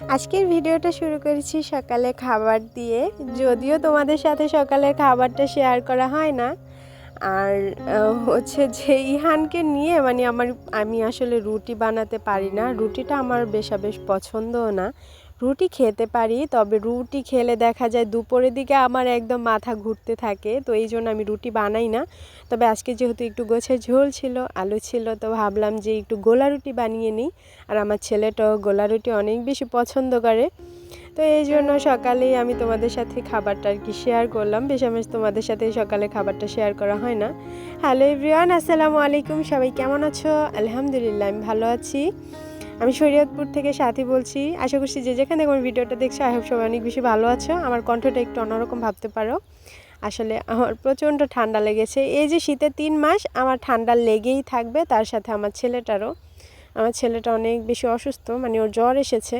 আজকের ভিডিওটা শুরু করেছি সকালে খাবার দিয়ে। যদিও তোমাদের সাথে সকালের খাবারটা শেয়ার করা হয় না। আর হচ্ছে যে ইহানকে নিয়ে মানে আমার, আমি আসলে রুটি বানাতে পারি না। রুটিটা আমার বেশা বেশ পছন্দও না। রুটি খেতে পারি, তবে রুটি খেলে দেখা যায় দুপুরের দিকে আমার একদম মাথা ঘুরতে থাকে, তো এই জন্য আমি রুটি বানাই না। তবে আজকে যেহেতু একটু গোছের ঝোল ছিল, আলু ছিল, তো ভাবলাম যে একটু গোলা রুটি বানিয়ে নিই। আর আমার ছেলেটাও গোলা রুটি অনেক বেশি পছন্দ করে। তো এই জন্য সকালেই আমি তোমাদের সাথে খাবারটা আর কি শেয়ার করলাম। বেশামেশ তোমাদের সাথে সকালে খাবারটা শেয়ার করা হয় না। হ্যালো এভরিওয়ান আসসালামু আলাইকুম, সবাই কেমন আছো? আলহামদুলিল্লাহ, আমি ভালো আছি। আমি শরীয়তপুর থেকে সাথী বলছি। আশা করছি যে যেখানে আমার ভিডিওটা দেখছ, আই হোপ সবাই অনেক বেশি ভালো আছো। আমার কণ্ঠটা একটু অন্যরকম ভাবতে পারো। আসলে আমার প্রচণ্ড ঠান্ডা লেগেছে। এই যে শীতের তিন মাস, আমার ঠান্ডা লেগেই থাকবে, তার সাথে আমার ছেলেটারও। আমার ছেলেটা অনেক বেশি অসুস্থ মানে ওর জ্বর এসেছে।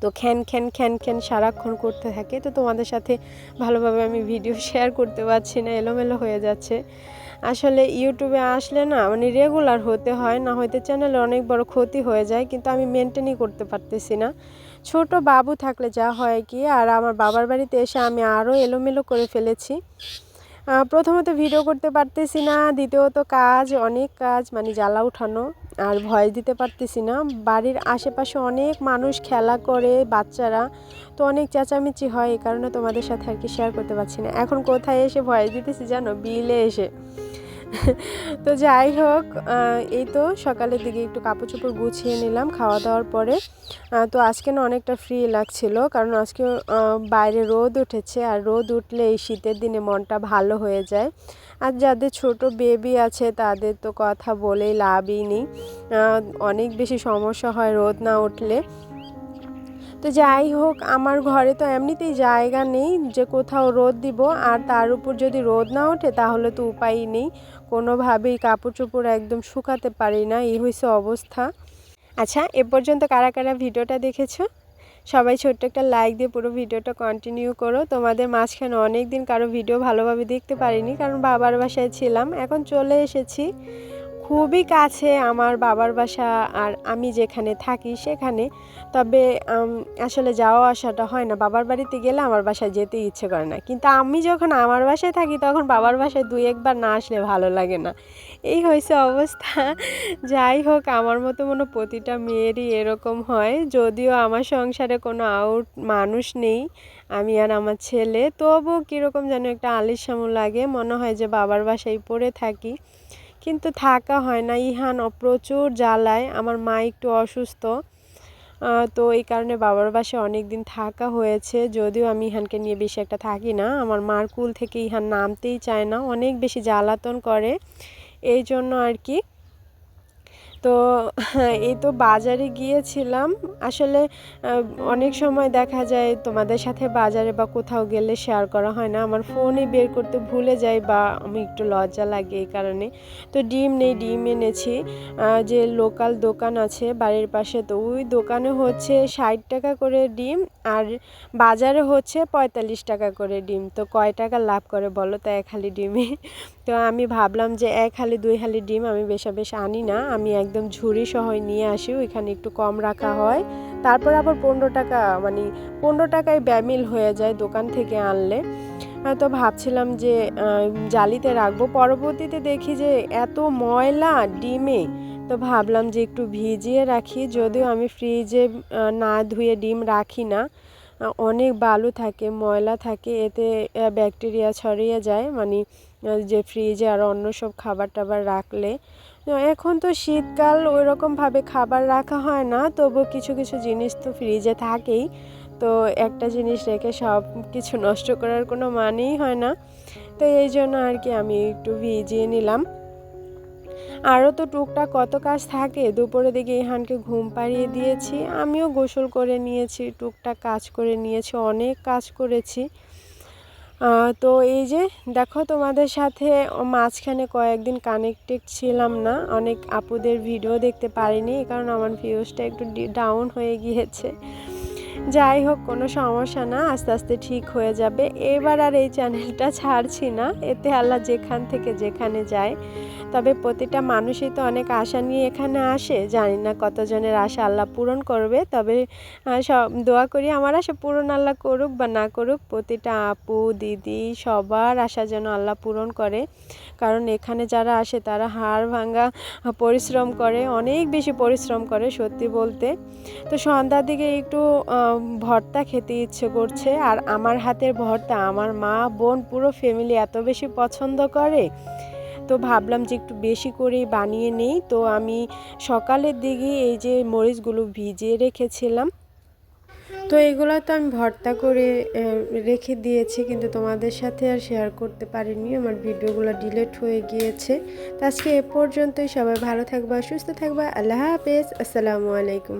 তো খ্যান খ্যান খ্যান খ্যান সারাক্ষণ করতে থাকে। তো তোমাদের সাথে ভালোভাবে আমি ভিডিও শেয়ার করতে পারছি না, এলোমেলো হয়ে যাচ্ছে। আসলে ইউটিউবে আসলে না মানে রেগুলার হতে হয়, না হয়তো চ্যানেলে অনেক বড় ক্ষতি হয়ে যায়, কিন্তু আমি মেনটেনই করতে পারতেছি না। ছোট বাবু থাকলে যা হয় কি, আর আমার বাবার বাড়িতে এসে আমি আরও এলোমেলো করে ফেলেছি। প্রথমত ভিডিও করতে পারতেছি না, দ্বিতীয়ত কাজ, অনেক কাজ মানে জ্বালা উঠানো, আর ভয় দিতে পারতেছি না। বাড়ির আশেপাশে অনেক মানুষ খেলা করে, বাচ্চারা, তো অনেক চেঁচামেচি হয়, এই কারণে তোমাদের সাথে আর কি শেয়ার করতে পারছি না। এখন কোথায় এসে ভয় দিতেছি জানো? বিলে এসে। তো যাই হোক এই তো সকালের দিকে একটু কাপড় চোপড় গুছিয়ে নিলাম, খাওয়া দাওয়ার পরে। তো আজকে না অনেকটা ফ্রি লাগছিল, কারণ আজকে বাইরে রোদ উঠেছে, আর রোদ উঠলে এই শীতের দিনে মনটা ভালো হয়ে যায়। আর যাদের ছোট বেবি আছে, তাদের তো কথা বলেই লাভই নেই। অনেক বেশি সমস্যা হয় রোদ না উঠলে। তো যাই হোক, আমার ঘরে তো এমনিতেই জায়গা নেই যে কোথাও রোদ দিব, আর তার উপর যদি রোদ না ওঠে, তাহলে তো উপায়ই নেই। কোনোভাবেই কাপড় চোপড় একদম শুকাতে পারি না, এই হয়েছে অবস্থা। আচ্ছা এ পর্যন্ত কারা কারা ভিডিওটা দেখেছ? সবাই ছোট্ট একটা লাইক দিয়ে পুরো ভিডিওটা কন্টিনিউ করো। তোমাদের মাঝখানে অনেক দিন কারও ভিডিও ভালোভাবে দেখতে পারিনি, কারণ বাবার বাসায় ছিলাম। এখন চলে এসেছি। খুবই কাছে আমার বাবার বাসা আর আমি যেখানে থাকি সেখানে। তবে আসলে যাওয়া আসাটা হয় না। বাবার বাড়িতে গেলে আমার বাসায় যেতে ইচ্ছে করে না। কিন্তু আমি যখন আমার বাসায় থাকি, তখন বাবার বাসায় দুই একবার না আসলে ভালো লাগে না। এই হয়েছে অবস্থা। যাই হোক, আমার মতো মনে প্রতিটা মেয়েরই এরকম হয়। যদিও আমার সংসারে কোনো আউট মানুষ নেই, আমি আর আমার ছেলে। তবুও কীরকম যেন একটা আলিশামু লাগে। মনে হয় যে বাবার বাসায় পড়ে থাকি। কিন্তু থাকা হয় না। ইহান অপ্রচুর প্রচুর জ্বালায়। আমার মা একটু অসুস্থ। তো এই কারণে বাবার বাসায় অনেক দিন থাকা হয়েছে। যদিও আমি ইহানকে নিয়ে বেশি একটা থাকি না। আমার মার কুল থেকে ইহান নামতেই চায় না। অনেক বেশি জ্বালাতন করে। এই জন্য আর কি তো এই তো বাজারে গিয়েছিলাম। আসলে অনেক সময় দেখা যায় তোমাদের সাথে বাজারে বা কোথাও গেলে শেয়ার করা হয় না। আমার ফোনে বের করতে ভুলে যাই বা আমি একটু লজ্জা লাগে এই কারণে। তো ডিম নেই, ডিম এনেছি। যে লোকাল দোকান আছে বাড়ির পাশে, তো ওই দোকানে হচ্ছে ষাট টাকা করে ডিম আর বাজারে হচ্ছে পঁয়তাল্লিশ টাকা করে ডিম। তো কয় টাকা লাভ করে বলো তাই হালি ডিমে? তো আমি ভাবলাম যে এক হালি, দুই হালি ডিম আমি বেশা বেশ আনি না। আমি একদম ঝুড়ি সহ নিয়ে আসি, ওইখানে একটু কম রাখা হয়। তারপর আবার পনেরো টাকা মানে পনেরো টাকায় ব্যামিল হয়ে যায় দোকান থেকে আনলে। তো ভাবছিলাম যে জালিতে রাখব। পরবর্তীতে দেখি যে এত ময়লা ডিমে। তো ভাবলাম যে একটু ভিজিয়ে রাখি, যদিও আমি ফ্রিজে না ধুয়ে ডিম রাখি না। অনেক বালু থাকে, ময়লা থাকে, এতে ব্যাকটেরিয়া ছড়িয়ে যায়। মানে যে ফ্রিজে আর অন্য সব খাবার টাবার রাখলে এখন তো শীতকাল ওই রকমভাবে খাবার রাখা হয় না, তবু কিছু কিছু জিনিস তো ফ্রিজে থাকেই। তো একটা জিনিস রেখে সব কিছু নষ্ট করার কোনো মানেই হয় না। তো এই জন্য আর কি আমি একটু ভিজিয়ে নিলাম। আরও তো টুকটাক কত কাজ থাকে দুপুরের দিকে ইহানকে ঘুম পাড়িয়ে দিয়েছি, আমিও গোসল করে নিয়েছি, টুকটাক কাজ করে নিয়েছি, অনেক কাজ করেছি। তো এই যে দেখো তোমাদের সাথে মাঝখানে কয়েকদিন কানেক্টেড ছিলাম না। অনেক আপুদের ভিডিও দেখতে পারিনি কারণ আমার ভিউজটা একটু ডাউন হয়ে গিয়েছে। যাই হোক, কোনো সমস্যা না, আস্তে আস্তে ঠিক হয়ে যাবে। এবার আর এই চ্যানেলটা ছাড়ছি না। এতে আল্লাহ যেখান থেকে যেখানে যায়। তবে প্রতিটা মানুষই তো অনেক আশা নিয়ে এখানে আসে। জানি না কতজনের আশা আল্লাহ পূরণ করবে, তবে সব দোয়া করি আমার আশা পূরণ আল্লাহ করুক বা না করুক, প্রতিটা আপু, দিদি সবার আশা যেন আল্লাহ পূরণ করে। কারণ এখানে যারা আসে তারা হাড় ভাঙা পরিশ্রম করে, অনেক বেশি পরিশ্রম করে সত্যি বলতে। তো সন্ধ্যার দিকে একটু ভর্তা খেতে ইচ্ছে করছে আর আমার হাতের ভর্তা, আমার মা বোন পুরো ফ্যামিলি এত বেশি পছন্দ করে। তো ভাবলাম যে একটু বেশি করেই বানিয়ে নেই। তো আমি সকালের দিকে এই যে মরিচগুলো ভিজিয়ে রেখেছিলাম। তো এগুলো তো আমি ভর্তা করে রেখে দিয়েছি কিন্তু তোমাদের সাথে আর শেয়ার করতে পারিনি। আমার ভিডিওগুলো ডিলেট হয়ে গিয়েছে। তো আজকে এ পর্যন্তই। সবাই ভালো থাকবা, সুস্থ থাকবা। আল্লাহ হাফেজ। আসসালামু আলাইকুম।